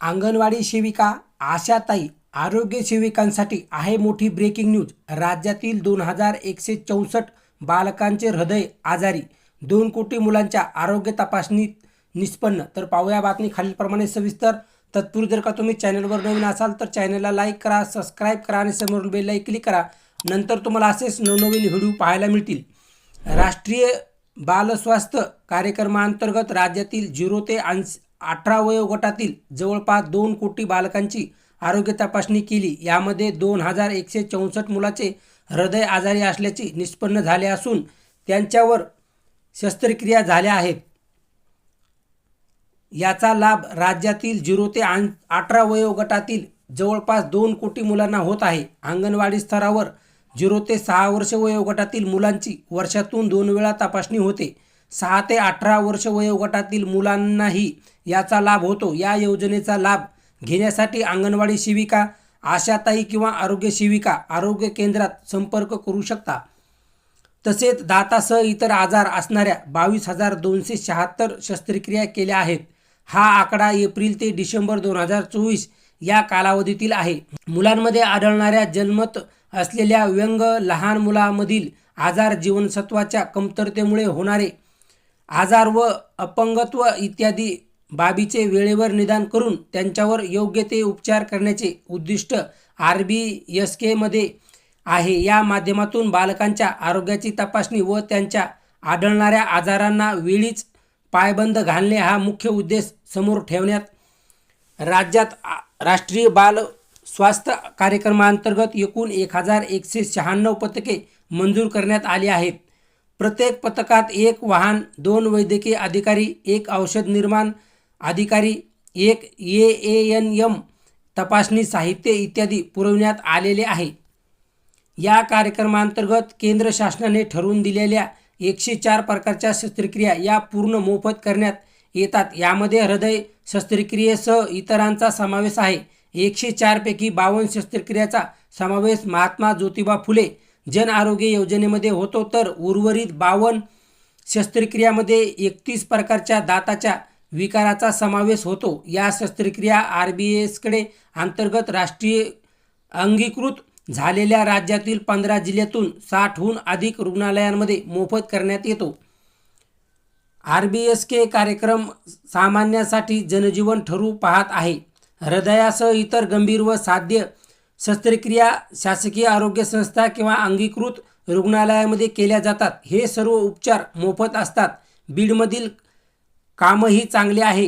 अंगणवाडी सेविका आशाताई आरोग्य सेविकांसाठी आहे मोठी ब्रेकिंग न्यूज राज्यातील दोन हजार एकशे चौसष्ट बालकांचे हृदय आजारी. दोन कोटी मुलांच्या आरोग्य तपासणीत निष्पन्न. तर पाहूया बातमी खालीलप्रमाणे सविस्तर. तत्पूर्वी जर का तुम्ही चॅनलवर नवीन असाल तर चॅनलला लाईक करा सबस्क्राईब करा आणि समोरून बेललाही क्लिक करा. नंतर तुम्हाला असेच नवनवीन व्हिडिओ पाहायला मिळतील. राष्ट्रीय बालस्वास्थ्य कार्यक्रमाअंतर्गत राज्यातील झिरो ते ऐंशी अठरा वयोगटातील जवळपास दोन कोटी बालकांची आरोग्य तपासणी केली. यामध्ये दोन हजार एकशे चौसष्ट मुलाचे हृदय आजारी असल्याचे निष्पन्न झाले असून त्यांच्यावर शस्त्रक्रिया झाल्या आहेत. याचा लाभ राज्यातील झिरो ते अठरा वयोगटातील जवळपास दोन कोटी मुलांना होत आहे. अंगणवाडी स्तरावर झिरो ते सहा वर्ष वयोगटातील मुलांची वर्षातून दोन वेळा तपासणी होते. सहा ते अठरा वर्ष वयोगटातील मुलांनाही याचा लाभ होतो. या योजनेचा लाभ घेण्यासाठी अंगणवाडी सेविका आशाताई किंवा आरोग्य शिविका आरोग्य केंद्रात संपर्क करू शकता. तसेच दातासह इतर आजार असणाऱ्या बावीस हजार दोनशे शहात्तर शस्त्रक्रिया केल्या आहेत. हा आकडा एप्रिल ते डिसेंबर दोन हजार चोवीस या कालावधीतील आहे. मुलांमध्ये आढळणाऱ्या जन्मत असलेल्या व्यंग लहान मुलामधील आजार जीवनसत्वाच्या कमतरतेमुळे होणारे आजार व अपंगत्व इत्यादी बाबीचे वेळेवर निदान करून त्यांच्यावर योग्य ते उपचार करण्याचे उद्दिष्ट आर बी एस केमध्ये आहे. या माध्यमातून बालकांच्या आरोग्याची तपासणी व त्यांच्या आढळणाऱ्या आजारांना वेळीच पायबंद घालणे हा मुख्य उद्देश समोर ठेवण्यात राज्यात आ- राष्ट्रीय बाल स्वास्थ्य कार्यक्रमांतर्गत एकूण एक हजार एकशे शहाण्णव पथके मंजूर करण्यात आली आहेत. प्रत्येक पथकात एक वाहन दोन वैद्यकीय अधिकारी एक औषध निर्माण अधिकारी एक ए ए एन एम तपासणी साहित्य इत्यादी पुरवण्यात आलेले आहे. या कार्यक्रमांतर्गत केंद्र शासनाने ठरवून दिलेल्या एकशे चार प्रकारच्या शस्त्रक्रिया या पूर्ण मोफत करण्यात येतात. यामध्ये हृदय शस्त्रक्रियेसह इतरांचा समावेश आहे. एकशे चारपैकी बावन्न शस्त्रक्रियाचा समावेश महात्मा ज्योतिबा फुले जन आरोग्य योजनेमध्ये होतो तर उर्वरित बावन्न शस्त्रक्रियामध्ये एकतीस प्रकारच्या दाताच्या विकाराचा समावेश होतो. या शस्त्रक्रिया आर बी एसकडे अंतर्गत राष्ट्रीय अंगीकृत झालेल्या राज्यातील पंधरा जिल्ह्यातून साठहून अधिक रुग्णालयांमध्ये मोफत करण्यात येतो. आर बी एस के कार्यक्रम सामान्यासाठी जनजीवन ठरू पाहत आहे. हृदयासह इतर गंभीर व साध्य शस्त्रक्रिया शासकीय आरोग्य संस्था किंवा अंगीकृत रुग्णालयामध्ये केल्या जातात. हे सर्व उपचार मोफत असतात. बीडमधील कामही चांगले आहे.